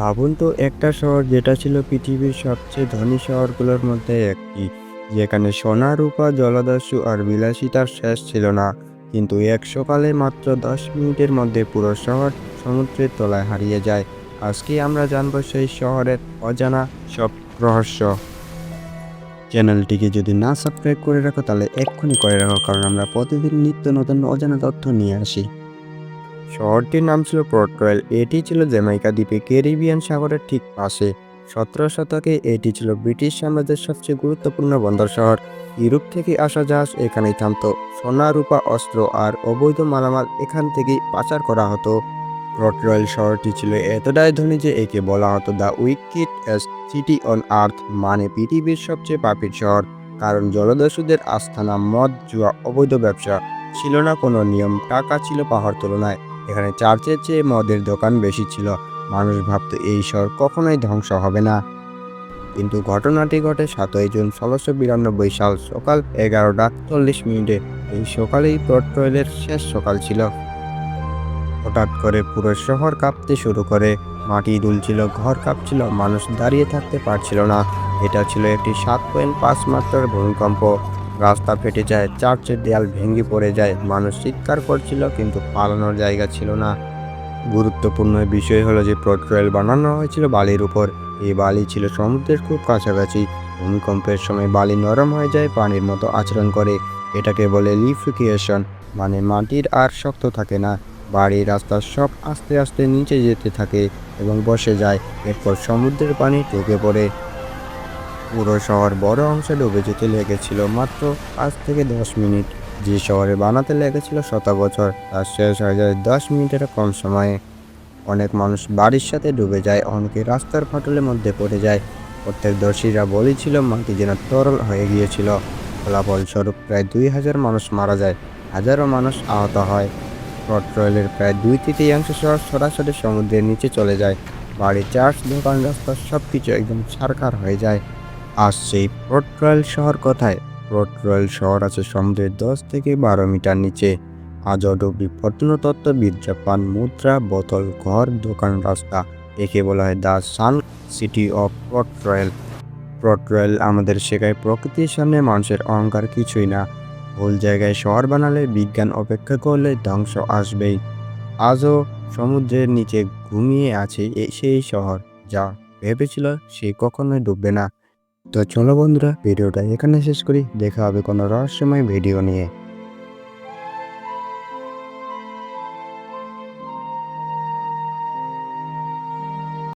ভাবুন তো, একটা শহর যেটা ছিল পৃথিবীর সবচেয়ে ধনী শহরগুলোর মধ্যে একটি, যেখানে সোনা, রূপা জলদস্যু আর বিলাসিতার শেষ ছিল না। কিন্তু এক সকালে মাত্র দশ মিনিটের মধ্যে পুরো শহর সমুদ্রের তলায় হারিয়ে যায়। আজকে আমরা জানব সেই শহরের অজানা সব রহস্য। চ্যানেলটিকে যদি না সাবস্ক্রাইব করে রাখো, তাহলে এক্ষুনি করে রাখো, কারণ আমরা প্রতিদিন নিত্য নতুন অজানা তথ্য নিয়ে আসি। শহরটির নাম ছিল পোর্ট এটি ছিল জ্যামাইকা দ্বীপে ক্যারিবিয়ান সাগরের ঠিক পাশে। সতেরো শতকে এটি ছিল ব্রিটিশ সাম্রাজ্যের সবচেয়ে গুরুত্বপূর্ণ বন্দর শহর। ইউরোপ থেকে আসা জাহাজ এখানেই থামতো। সোনা, রূপা, অস্ত্র আর অবৈধ মালামাল এখান থেকেই পাচার করা হতো। পোর্ট রয়্যাল শহরটি ছিল এতটাই ধনী যে একে বলা হতো the wicked city on earth মানে পৃথিবীর সবচেয়ে পাপির শহর। কারণ জলদস্যুদের আস্থানা মদ, জুয়া, অবৈধ ব্যবসা ছিল না, কোনো নিয়ম, টাকা ছিল পাহাড় তুলনায়। এখানে চার্চের চেয়ে মদের দোকান বেশি ছিল। মানুষ ভাবতো, এই শহর কখনোই ধ্বংস হবে না। কিন্তু ঘটনাটি ঘটে সাতই জুন ষোলোশো বিরানব্বই সাল সকাল এগারোটা চল্লিশ মিনিটে। এই সকালেই পেট্রোলের শেষ সকাল ছিল। হঠাৎ করে পুরো শহর কাঁপতে শুরু করে। মাটি দুলছিল, ঘর কাঁপছিল, মানুষ দাঁড়িয়ে থাকতে পারছিল না। এটা ছিল একটি সাত পয়েন্ট পাঁচ মাত্রার ভূমিকম্প। রাস্তা ফেটে যায়, চার্চের দেয়াল ভেঙে পড়ে যায়। মানুষ চিৎকার করছিল, কিন্তু পালানোর জায়গা ছিল না। গুরুত্বপূর্ণ বিষয় হলো যে পেট্রোল বানানো হয়েছিল বালির উপর। এই বালি ছিল সমুদ্রের খুব কাছাকাছি। ভূমিকম্পের সময় বালি নরম হয়ে যায়, পানির মতো আচরণ করে। এটাকে বলে লিফিকেশন মানে মাটির আর শক্ত থাকে না। বাড়ির রাস্তা সব আস্তে আস্তে নিচে যেতে থাকে এবং বসে যায়। এরপর সমুদ্রের পানি ঢুকে পড়ে। পুরো শহর বড় অংশে ডুবে যেতে লেগেছিল মাত্র পাঁচ থেকে দশ মিনিট। যে শহরে বানাতে লেগেছিল শত বছর, তার শেষ হয়ে যায় দশ মিনিটের কম সময়ে। অনেক মানুষ বাড়ির সাথে ডুবে যায়, অনেকে রাস্তার ফাটলের মধ্যে পড়ে যায়। প্রত্যেকদর্শীরা বলেছিল, মাটি যেন তরল হয়ে গিয়েছিল। ফলাফল স্বরূপ প্রায় দুই হাজার মানুষ মারা যায়, হাজারো মানুষ আহত হয়। পেট্রোলের প্রায় দুই তৃতীয়াংশ শহর সরাসরি সমুদ্রের নিচে চলে যায়। বাড়ি চার্চ দোকান, রাস্তা সব কিছু একদম ছারখার হয়ে যায়। আর সেই পোর্ট রয়্যাল শহর কোথায়? পোর্ট রয়্যাল শহর আছে সমুদ্রের দশ থেকে বারো মিটার নিচে। আজও ডুবি প্রত্নতত্ত্ববিদ জাপান মুদ্রা, বোতল, ঘর, দোকান, রাস্তা, একে বলা হয় the sun city of Port Royal Port Royal আমাদের শেখায় প্রকৃতির সামনে মানুষের অহংকার কিছুই না। ভুল জায়গায় শহর বানালে বিজ্ঞান অপেক্ষা করলে ধ্বংস আসবেই। আজও সমুদ্রের নিচে ঘুমিয়ে আছে সেই শহর যা ভেবেছিল সে কখনোই ডুববে না। তো চলো বন্ধুরা ভিডিওটা এখানে শেষ করি। দেখা হবে কোনো রহস্যময় ভিডিও নিয়ে।